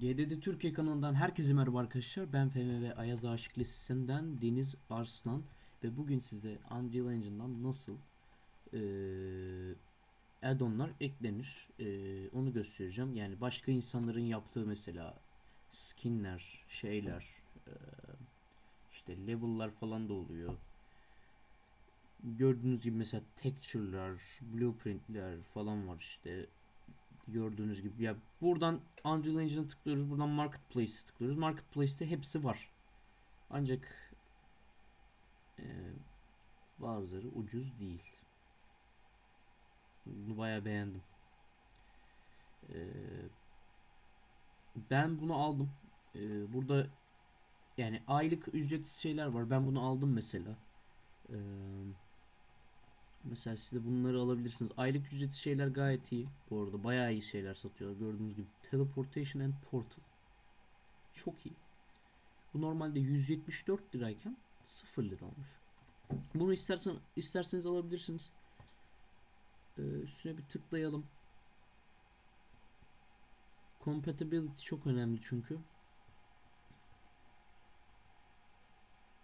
GDD Türkiye kanalından herkese merhaba arkadaşlar. Ben FM ve Ayaz Aşık Lisesi'nden Deniz Arslan ve bugün size Unreal Engine'dan nasıl eee add-on'lar eklenir eee, onu göstereceğim. Yani başka insanların yaptığı mesela skinler, şeyler, eee, işte level'lar falan da oluyor. Gördüğünüz gibi mesela texture'lar, blueprint'ler falan var işte gördüğünüz gibi. Ya buradan Unreal Engine'a tıklıyoruz buradan Marketplace'e tıklıyoruz. Marketplace'te hepsi var. Ancak e, bazıları ucuz değil. Bunu bayağı beğendim. E, ben bunu aldım. E, burada yani aylık ücretsiz şeyler var. Ben bunu aldım mesela. E, Mesela siz de bunları alabilirsiniz. Aylık ücretsiz şeyler gayet iyi. Bu arada bayağı iyi şeyler satıyorlar. Gördüğünüz gibi Teleportation and Portal. Çok iyi. Bu normalde 174 lirayken 0 lira olmuş. Bunu istersen isterseniz alabilirsiniz. Ee, üstüne bir tıklayalım. Compatibility çok önemli çünkü.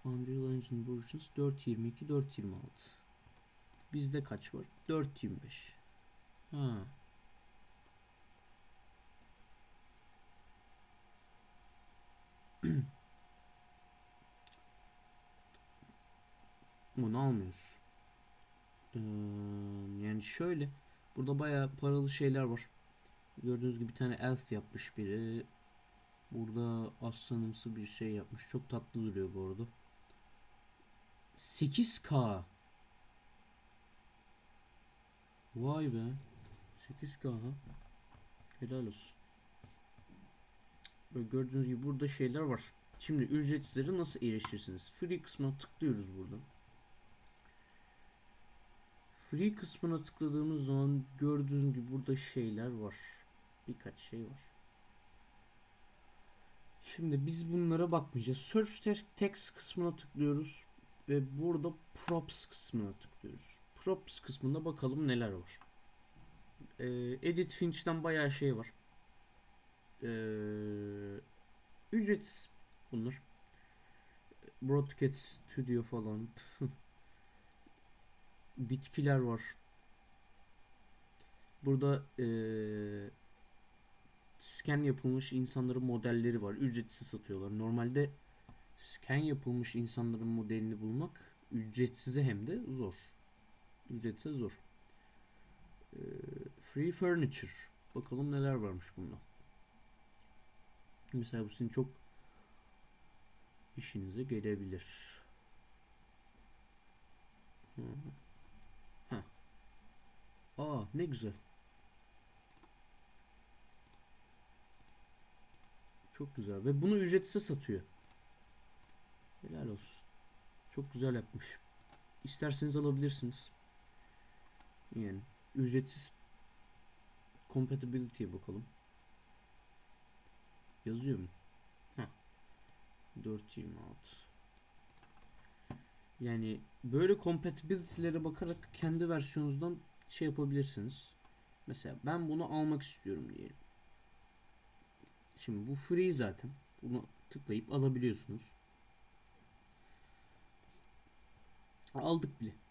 Unreal Engine versions 4.22 4.26 Bizde kaç var? 4.25. Ha. Bunu almıyoruz. Ee, yani şöyle. Burada bayağı paralı şeyler var. Gördüğünüz gibi bir tane elf yapmış biri. Burada aslanımsı bir şey yapmış. Çok tatlı duruyor bu arada. 8K. Vay be. 8K ha. Helal olsun. Böyle gördüğünüz gibi burada şeyler var. Şimdi ücretsizlere nasıl erişirsiniz? Free kısmına tıklıyoruz burada. Free kısmına tıkladığımız zaman gördüğünüz gibi burada şeyler var. Birkaç şey var. Şimdi biz bunlara bakmayacağız. Search te- text kısmına tıklıyoruz ve burada props kısmına tıklıyoruz. Props kısmında bakalım neler var. Ee, Edit Finch'ten bayağı şey var. Ee, ücretsiz bunlar. Broadcast Studio falan. Bitkiler var. Burada ee, scan yapılmış insanların modelleri var. Ücretsiz satıyorlar. Normalde scan yapılmış insanların modelini bulmak ücretsize hem de zor. Ücretsiz zor. Ee, free furniture. Bakalım neler varmış bunda. Mesela bu sizin çok işinize gelebilir. Hı. Heh. Aa ne güzel. Çok güzel ve bunu ücretsiz satıyor. Helal olsun. Çok güzel yapmış. İsterseniz alabilirsiniz. Yani ücretsiz compatibility'ye bakalım. Yazıyor mu? Heh. 4.26 Yani böyle compatibility'lere bakarak kendi versiyonunuzdan şey yapabilirsiniz. Mesela ben bunu almak istiyorum diyelim. Şimdi bu free zaten. Bunu tıklayıp alabiliyorsunuz. Aldık bile.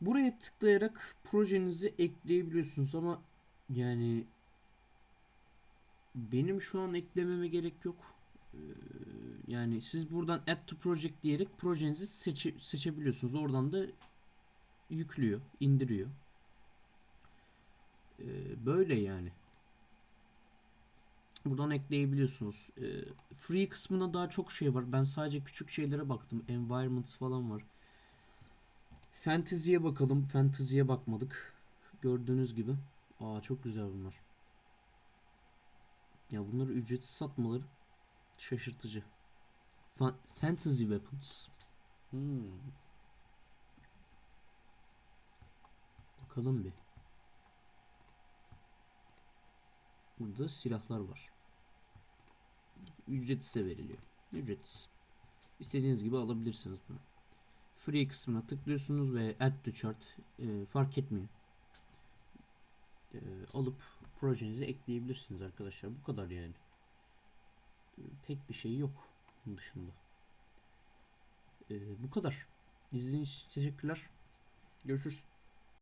Buraya tıklayarak projenizi ekleyebiliyorsunuz ama yani benim şu an eklememe gerek yok. Ee, yani siz buradan add to project diyerek projenizi seçe, seçebiliyorsunuz. Oradan da yüklüyor, indiriyor. Ee, böyle yani. Buradan ekleyebiliyorsunuz. Ee, free kısmında daha çok şey var. Ben sadece küçük şeylere baktım. Environments falan var. Fantasy'ye bakalım. Fantasy'ye bakmadık. Gördüğünüz gibi. Aa çok güzel bunlar. Ya bunları ücretsiz satmaları şaşırtıcı. Fa- Fantasy Weapons. Hmm. Bakalım bir. Burada silahlar var. Ücretsiz veriliyor. Ücretsiz. İstediğiniz gibi alabilirsiniz bunu. Free kısmına tıklıyorsunuz ve Add to Chart e, fark etmiyor. E, alıp projenize ekleyebilirsiniz arkadaşlar. Bu kadar yani. pek bir şey yok bunun dışında. Ee, bu kadar. İzlediğiniz için teşekkürler. Görüşürüz.